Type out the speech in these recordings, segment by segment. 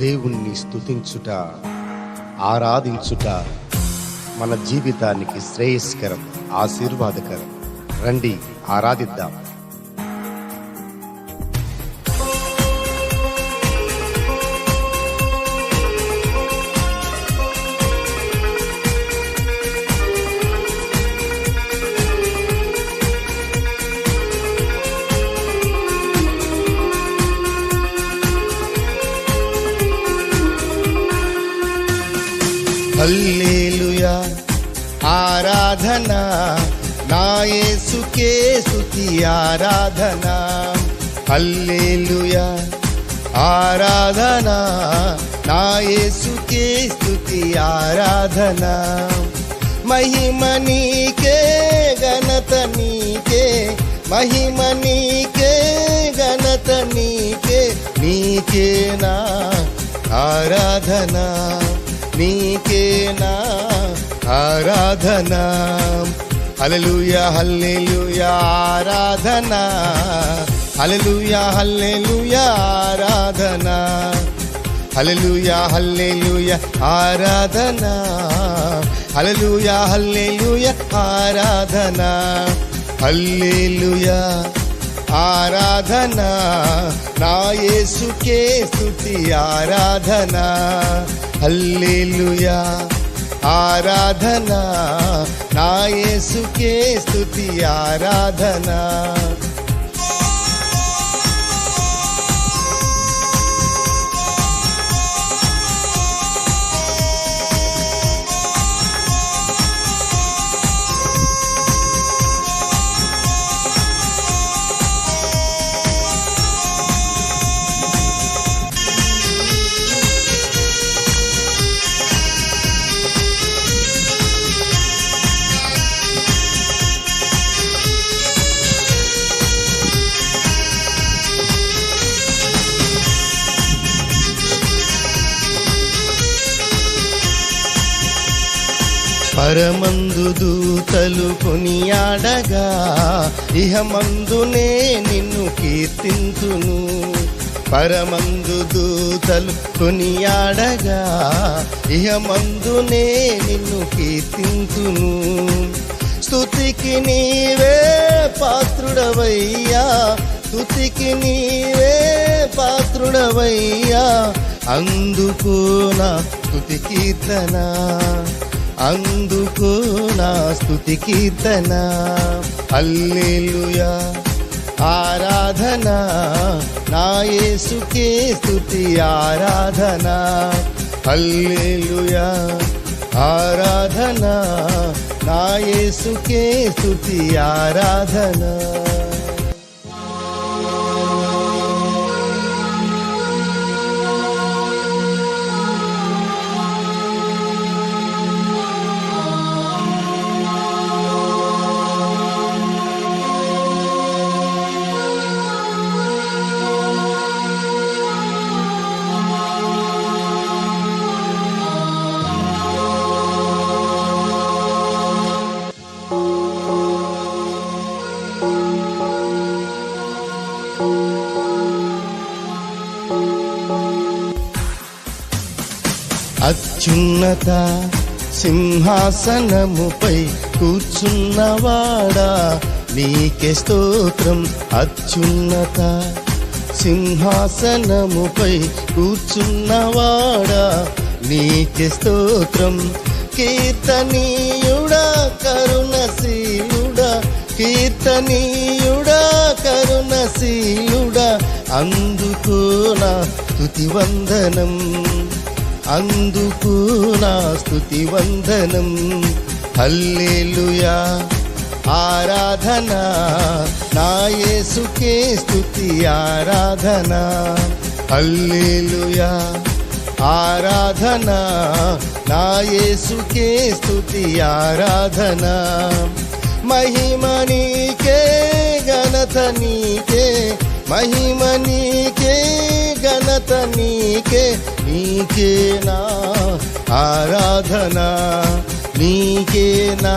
దేవుణ్ణి స్తుతించుట ఆరాధించుట మన జీవితానికి శ్రేయస్కరం ఆశీర్వాదకరం. రండి ఆరాధిద్దాం. హల్లేలుయా. ఆరాధన. నా యేసుకే స్తుతి ఆరాధన. హల్లేలుయా. ఆరాధన. నా యేసుకే స్తుతి ఆరాధన. మహిమ నీకే ఘనత నీకే. మహిమ నీకే ఘనత నీకే. నీకే నా ఆరాధన. నీకేనా ఆరాధన? హల్లెలూయా హల్లెలుయ ఆరాధన? హల్లెలూయా హల్లెలుయ ఆరాధన? హలలుయ హల్లెలుయ ఆరాధన? హలలుయ హల్లెలుయ ఆరాధన? హల్లెలుయ ఆరాధన? నా యేసుకే స్తుతి ఆరాధన? హల్లెలూయా ఆరాధన నా యేసుకే స్తుతి ఆరాధన. పరమందు దూతలు కొనియాడగా ఇహమందునే నిన్ను కీర్తింతును. పరమందు దూతలు కొనియాడగా ఇహమందునే నిన్ను కీర్తింతును. స్థుతికి నీవే పాత్రుడవయ్యా స్థుతికి నీవే పాత్రుడవయ్యా అందుకో నా స్థుతి కీర్తనా. అందుకో నా స్థుతి కీర్తన. అల్లెలుయా ఆరాధన. నా యేసుకే స్థుతి ఆరాధన. అల్లెలుయా ఆరాధన. నా యేసుకే స్థుతి ఆరాధన. అత్యున్నత సింహాసనముపై కూర్చున్నవాడా? నీకే స్తోత్రం. అత్యున్నత సింహాసనముపై కూర్చున్నవాడా? నీకే స్తోత్రం. కీర్తనీయుడా కరుణశీలుడా. కీర్తనీయుడా కరుణశీలుడా. అందుకో నా స్తుతి వందనం అందుకు నా స్థుతి వందనం. హల్లెలుయా. ఆరాధన. నా యేసుకే స్థుతి ఆరాధన. హల్లెలుయా. ఆరాధన. నా యేసుకే స్థుతి ఆరాధన. మహిమ నీకే ఘనత నీకే మహిమ నీకే ఘనత నీకే నీకే నా ఆరాధన నీకే నా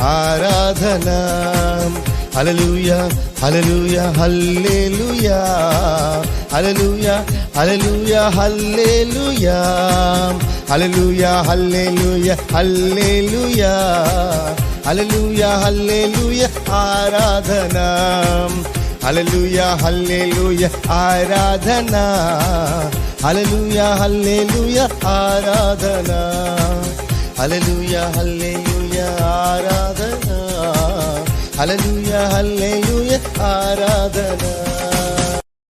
ఆరాధన. Hallelujah hallelujah hallelujah. Hallelujah hallelujah hallelujah. Hallelujah hallelujah hallelujah. Hallelujah hallelujah ఆరాధన. హల్లెలూయా హల్లెలూయా ఆరాధన. హల్లెలూయా హల్లెలూయా ఆరాధన. హల్లెలూయా హల్లెలూయా ఆరాధన. హల్లెలూయా హల్లెలూయా ఆరాధన.